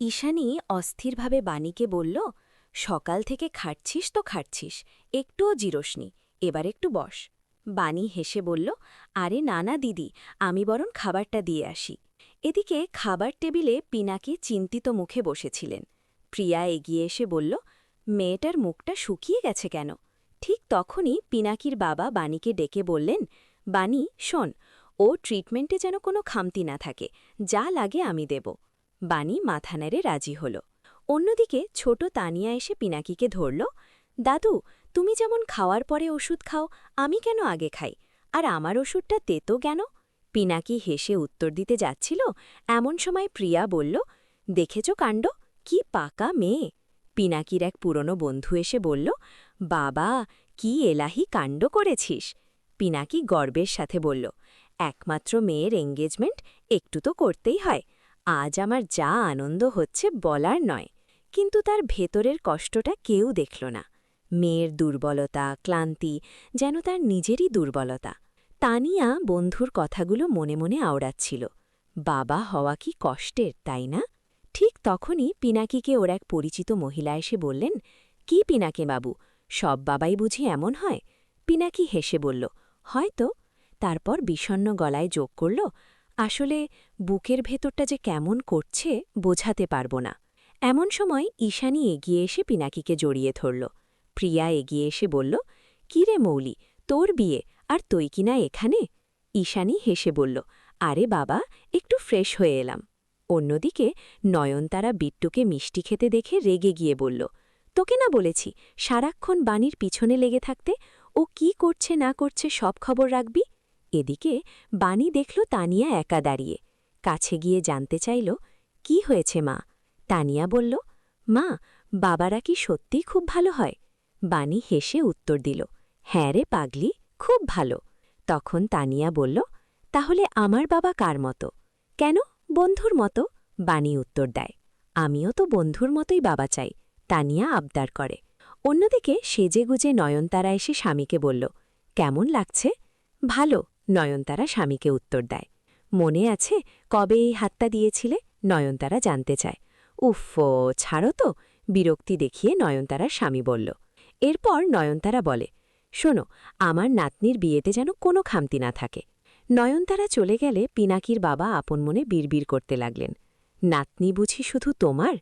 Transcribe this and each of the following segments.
ঈশানী অস্থিরভাবে বাণীকে বলল, সকাল থেকে খাটছিস তো খাটছিস, একটুও জিরোসনি, এবার একটু বস। বাণী হেসে বলল, আরে না না দিদি, আমি বরং খাবারটা দিয়ে আসি। এদিকে খাবার টেবিলে পিনাকি চিন্তিত মুখে বসেছিলেন। প্রিয়া এগিয়ে এসে বলল, মেয়েটার মুখটা শুকিয়ে গেছে কেন? ঠিক তখনই পিনাকির বাবা বাণীকে ডেকে বললেন, বাণী, শোন, ও ট্রিটমেন্টে যেন কোনো খামতি না থাকে, যা লাগে আমি দেব। বাণী মাথা নেড়ে রাজি হল। অন্যদিকে ছোট তানিয়া এসে পিনাকিকে ধরল, দাদু, তুমি যেমন খাওয়ার পরে ওষুধ খাও, আমি কেন আগে খাই? আর আমার ওষুধটা তেতো কেন? পিনাকি হেসে উত্তর দিতে যাচ্ছিল, এমন সময় প্রিয়া বলল, দেখেছ কাণ্ড? কি পাকা মেয়ে? পিনাকির এক পুরনো বন্ধু এসে বলল, বাবা, কি এলাহি কাণ্ড করেছিস? পিনাকি গর্বের সাথে বলল, একমাত্র মেয়ের এঙ্গেজমেন্ট একটু তো করতেই হয়। আজ আমার যা আনন্দ হচ্ছে বলার নয়, কিন্তু তার ভেতরের কষ্টটা কেউ দেখল না। মেয়ের দুর্বলতা, ক্লান্তি, যেন তার নিজেরই দুর্বলতা। তানিয়া বন্ধুর কথাগুলো মনে মনে আওড়াচ্ছিল। বাবা হওয়া কি কষ্টের, তাই না? ঠিক তখনই পিনাকিকে ওর এক পরিচিত মহিলা এসে বললেন, কি পিনাকে বাবু, সব বাবাই বুঝি এমন হয়? পিনাকি হেসে বলল, হয়তো। তারপর বিষণ্ন গলায় যোগ করল আসলে বুকের ভেতরটা যে কেমন করছে বোঝাতে পারব না। এমন সময় ঈশানী এগিয়ে এসে পিনাকিকে জড়িয়ে ধরল। প্রিয়া এগিয়ে এসে বলল কিরে মৌলি, তোর বিয়ে, আর তুই কিনা এখানে? ঈশানী হেসে বলল, আরে বাবা, একটু ফ্রেশ হয়ে এলাম। অন্যদিকে নয়নতারা বিট্টুকে মিষ্টি খেতে দেখে রেগে গিয়ে বলল, তোকে না বলেছি, সারাক্ষণ বাণীর পিছনে লেগে থাকতে ও কি করছে না করছে সব খবর রাখবি? এদিকে বাণী দেখল তানিয়া একা দাঁড়িয়ে। কাছে গিয়ে জানতে চাইল, কি হয়েছে মা? তানিয়া বলল, মা, বাবারা কি সত্যিই খুব ভালো হয়? বাণী হেসে উত্তর দিল হ্যাঁ রে পাগলি, খুব ভালো। তখন তানিয়া বলল, তাহলে আমার বাবা কার মতো? কেন? বন্ধুর মতো? বাণী উত্তর দেয়, আমিও তো বন্ধুর মতোই বাবা চাই। তানিয়া আবদার করে। অন্যদিকে সেজেগুজে নয়নতারা এসে স্বামীকে বলল, কেমন লাগছে? ভালো। নয়নতারা স্বামীকে উত্তর দেয়। মনে আছে কবে এই হাতটা দিয়েছিলে? নয়নতারা জানতে চায়। উফো ছাড়ো তো। বিরক্তি দেখিয়ে নয়নতারার স্বামী বলল। এরপর নয়নতারা বলে, শোনো, আমার নাতনির বিয়েতে যেন কোনো খামতি না থাকে। নয়নতারা চলে গেলে পিনাকির বাবা আপন মনে বিড়বিড় করতে লাগলেন। নাতনি বুঝি শুধু তোমার?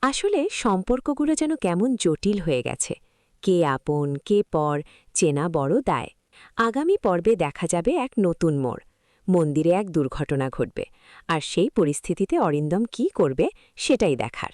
আসলে সম্পর্কগুলো যেন কেমন জটিল হয়ে গেছে। কে আপন, কে পর, চেনা বড় দায়। আগামী পর্বে দেখা যাবে এক নতুন মোড়। মন্দিরে এক দুর্ঘটনা ঘটবে। আর সেই পরিস্থিতিতে অরিন্দম কি করবে সেটাই দেখার।